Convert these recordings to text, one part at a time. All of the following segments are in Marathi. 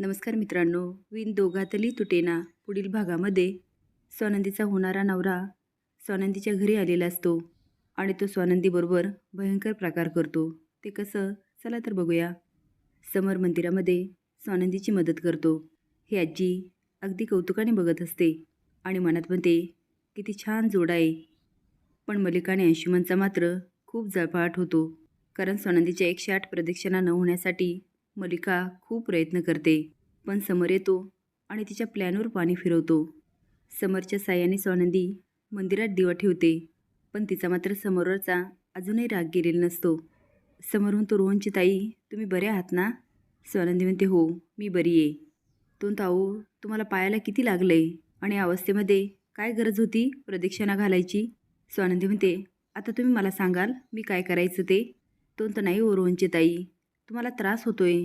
नमस्कार मित्रांनो. विण दोघातली तुटेना पुढील भागामध्ये स्वानंदीचा होणारा नवरा स्वानंदीच्या घरी आलेला असतो आणि तो स्वानंदीबरोबर भयंकर प्रकार करतो. ते कसं? चला तर बघूया. समर मंदिरामध्ये स्वानंदीची मदत करतो. ही आजी अगदी कौतुकाने बघत असते आणि मनात म्हणते किती छान जोड आहे. पण मलिका आणि अंशुमनचा मात्र खूप जळपाट होतो. कारण स्वानंदीच्या एकशे आठ प्रदक्षिणा न होण्यासाठी मलिका खूप प्रयत्न करते पण समर येतो आणि तिच्या प्लॅनवर पाणी फिरवतो. समरच्या साह्याने स्वानंदी मंदिरात दिवा ठेवते पण तिचा मात्र समोरचा अजूनही राग गेलेला नसतो. समोरून तो रोहनची ताई तुम्ही बरे आहात ना? स्वानंदी म्हणते हो मी बरी आहे. तो ताऊ तुम्हाला पायाला किती लागलं आहे आणि अवस्थेमध्ये काय गरज होती प्रदक्षिणा घालायची? स्वानंदी म्हणते आता तुम्ही मला सांगाल मी काय करायचं ते? तो तर नाही हो रोहनची ताई. तुम्हाला त्रास होतोय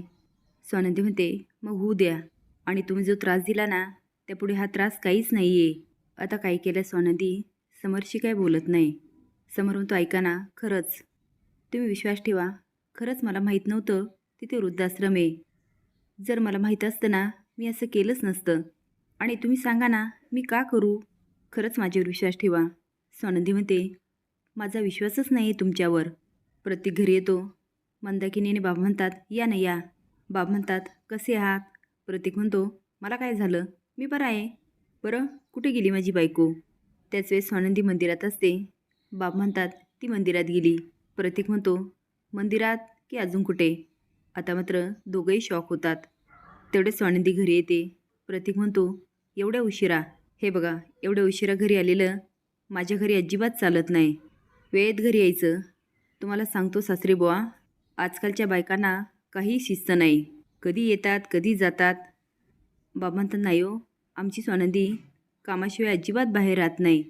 स्वानंदी म्हणते मग होऊ द्या. आणि तुम्ही जो त्रास दिला ना त्यापुढे हा त्रास काहीच नाही आहे आता काय केलं स्वानंदी? समरशी काय बोलत नाही. समोर म्हणतो ऐका ना खरंच. तुम्ही विश्वास ठेवा. खरंच मला माहीत नव्हतं तिथे वृद्धाश्रम आहे. जर मला माहीत असतं ना मी असं केलंच नसतं. आणि तुम्ही सांगा ना मी का करू? खरंच माझ्यावर विश्वास ठेवा. स्वानंदी म्हणते माझा विश्वासच नाही आहे तुमच्यावर. प्रत्येक घरी येतो. मंदाकिनीने बाब म्हणतात या ना या. बाब म्हणतात कसे आहात? प्रतीक म्हणतो मला काय झालं? मी बरं आहे. बरं कुठे गेली माझी बायको? त्याच वेळेस स्वानंदी मंदिरात असते. बाब म्हणतात ती मंदिरात गेली. प्रतीक म्हणतो मंदिरात की अजून कुठे? आता मात्र दोघंही शॉक होतात. तेवढे स्वानंदी घरी येते. प्रतीक म्हणतो एवढ्या उशिरा. हे बघा एवढ्या उशिरा घरी आलेलं माझ्या घरी अजिबात चालत नाही. वेळेत घरी यायचं. तुम्हाला सांगतो सासरी बुवा आजकालच्या बायकांना काही शिस्त नाही. कधी येतात कधी जातात. बाबा म्हणतात नाही हो आमची स्वानंदी कामाशिवाय अजिबात बाहेर राहत नाही.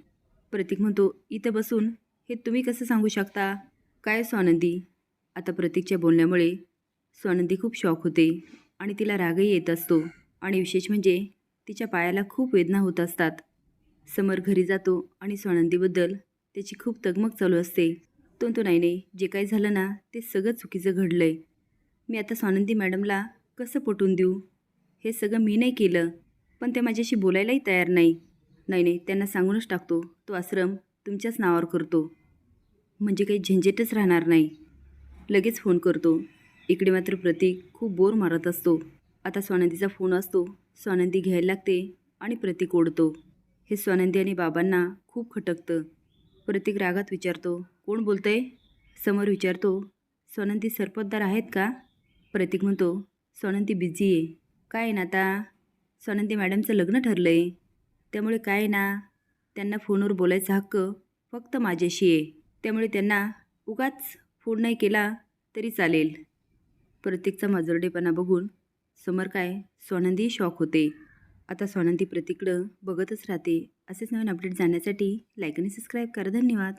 प्रतीक म्हणतो इथं बसून हे तुम्ही कसं सांगू शकता? काय हो स्वानंदी? आता प्रतीकच्या बोलण्यामुळे स्वानंदी खूप शॉक होते आणि तिला रागही येत असतो आणि विशेष म्हणजे तिच्या पायाला खूप वेदना होत असतात. समर घरी जातो आणि स्वानंदीबद्दल त्याची खूप तगमग चालू असते. तो तो नाही नाही जे काही झालं ना ते सगळं चुकीचं घडलं आहे मी आता स्वानंदी मॅडमला कसं पटवून देऊ? हे सगळं मी नाही केलं. पण ते माझ्याशी बोलायलाही तयार नाही. नाही नाही त्यांना सांगूनच टाकतो. तो आश्रम तुमच्याच नावावर करतो. म्हणजे काही झंझटच राहणार नाही. लगेच फोन करतो. इकडे मात्र प्रतीक खूप बोर मारत असतो. आता स्वानंदीचा फोन असतो. स्वानंदी घ्यायला लागते आणि प्रतीक ओढतो. हे स्वानंदी आणि बाबांना खूप खटकतं. प्रतीक रागात विचारतो कोण बोलतंय? समोर विचारतो स्वानंदी सरपतदार आहेत का? प्रतीक म्हणतो स्वानंदी बिझी आहे. काय आहे ना आता सोनंती मॅडमचं लग्न ठरलं आहे त्यामुळे काय आहे ना? त्यांना फोनवर बोलायचा हक्क फक्त माझ्याशी आहे. त्यामुळे त्यांना उगाच फोन नाही केला तरी चालेल. प्रतीकचा माजरडेपणा बघून समोर काय? सोनंदी शॉक होते. आता स्वानंदी प्रतीकडं बघतच राहते. असेच नवीन अपडेट जाण्यासाठी लाईक आणि सबस्क्राईब करा. धन्यवाद.